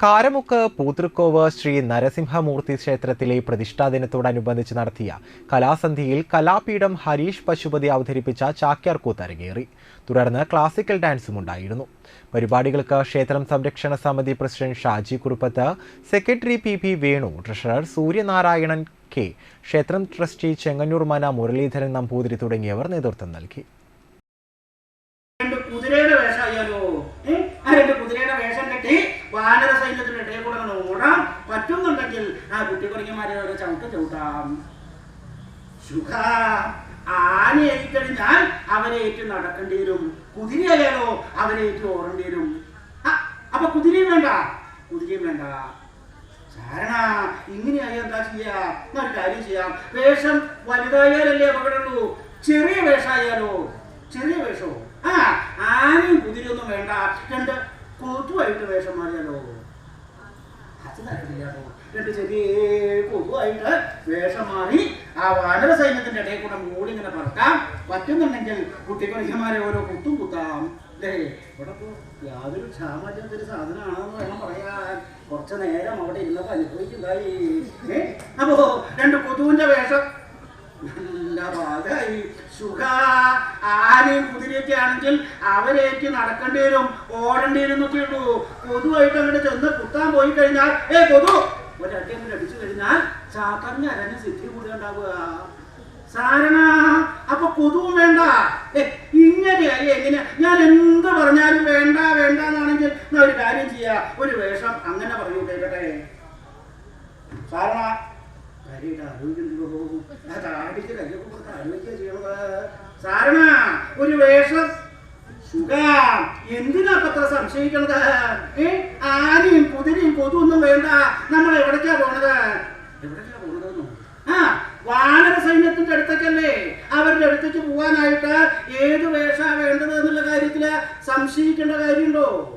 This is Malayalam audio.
കാരമുക്ക് പൂതൃക്കോവ് ശ്രീ നരസിംഹമൂർത്തി ക്ഷേത്രത്തിലെ പ്രതിഷ്ഠാദിനത്തോടനുബന്ധിച്ച് നടത്തിയ കലാസന്ധിയിൽ കലാപീഠം ഹരീഷ് പശുപതി അവതരിപ്പിച്ച ചാക്യാർകൂത്ത് അരങ്ങേറി തുടർന്ന് ക്ലാസിക്കൽ ഡാൻസും ഉണ്ടായിരുന്നു. പരിപാടികൾക്ക് ക്ഷേത്രം സംരക്ഷണ സമിതി president Shaji Kuruppath secretary P P Venu treasurer Suryanarayanan K ക്ഷേത്രം ട്രസ്റ്റി ചെങ്ങന്നൂർ മന മുരളീധരൻ നമ്പൂതിരി തുടങ്ങിയവർ നേതൃത്വം നൽകി രണ്ട് കുതിരയുടെ വേഷമായാലോ ഏ? ആ രണ്ട് കുതിരയുടെ വേഷം കെട്ടി വാനര സൈന്യത്തിന്റെ ഇടയിൽ കൂടെ അങ്ങനെ ഓടാം പറ്റുന്നുണ്ടെങ്കിൽ ആ കുട്ടിക്കുറങ്ങിമാരെ ഒരു ചവിട്ട് ചവിട്ടാം. സുഖ ആന ഏറ്റിക്കഴിഞ്ഞാൽ അവരെ ഏറ്റ് നടക്കേണ്ടി വരും കുതിരയായാലോ അവനേറ്റ് ഓടേണ്ടി വരും അപ്പൊ കുതിരയും വേണ്ട. കുതിരയും വേണ്ട. ചാരണ ഇങ്ങനെയായി എന്താ ചെയ്യാ? ഒരു കാര്യം ചെയ്യാം. വേഷം വലുതായാലല്ലേ അപകടമുള്ളൂ. ചെറിയ വേഷമായാലോ? ചെറിയ വേഷമോ ആ ആനയും കുതിരയൊന്നും വേണ്ട. രണ്ട് കൊതുവായിട്ട് വേഷം മാറിയാലോ? രണ്ട് ചെറിയ കൊതുവായിട്ട് വേഷം മാറി ആ വാനര സൈന്യത്തിന്റെ ഇടയിൽ കൂടെ മൂടി ഇങ്ങനെ പറക്കാം. പറ്റുന്നുണ്ടെങ്കിൽ കുട്ടിക്കൊലിക്കന്മാരെ ഓരോ കുത്തും കുത്താം. അല്ലേ ഇവിടെ ഇപ്പോ യാതൊരു ക്ഷാമത്തിന്റെ സാധനമാണെന്ന് വേണം പറയാൻ. കുറച്ച് നേരം അവിടെ ഇരുന്നപ്പോ അനുഭവിക്കുന്നതായി ഏ? അപ്പോ രണ്ട് കൊതുവിന്റെ വേഷം. നല്ല ഭാഗമായി സുഖ. ആനയും കുതിരയൊക്കെ ആണെങ്കിൽ അവരേക്ക് നടക്കേണ്ടി വരും ഓടേണ്ടി വരും എന്നൊക്കെ ഉള്ളൂ. കൊതുവായിട്ട് അങ്ങോട്ട് ചെന്ന് കുത്താൻ പോയി കഴിഞ്ഞാൽ ഏ കൊതു! ഒരടി അങ്ങോട്ട് അടിച്ചു കഴിഞ്ഞാൽ ചാത്തറിഞ്ഞ അരഞ്ഞ സിദ്ധി കൂടി ഉണ്ടാവുക. സാരണ അപ്പൊ കൊതുവും വേണ്ട. ഇങ്ങനെയായി എങ്ങനെ ഞാൻ എന്ത് പറഞ്ഞാലും വേണ്ട വേണ്ട എന്നാണെങ്കിൽ ഒരു കാര്യം ചെയ്യാ. ഒരു വേഷം അങ്ങനെ പറഞ്ഞു കേൾക്കട്ടെ സാരണ സാരണ ഒരു വേഷം. സുഖം. എന്തിനാപ്പത്ര സംശയിക്കണത്? ഏ? ആനയും കുതിരയും കൊതുവൊന്നും വേണ്ട. നമ്മൾ എവിടേക്കാ പോണത്? എവിടേക്കാ പോണതെന്നോ ആ വാനര സൈന്യത്തിന്റെ അടുത്തേക്കല്ലേ. അവരുടെ അടുത്തേക്ക് പോവാനായിട്ട് ഏത് വേഷ വേണ്ടത് എന്നുള്ള കാര്യത്തിൽ സംശയിക്കേണ്ട കാര്യമുണ്ടോ?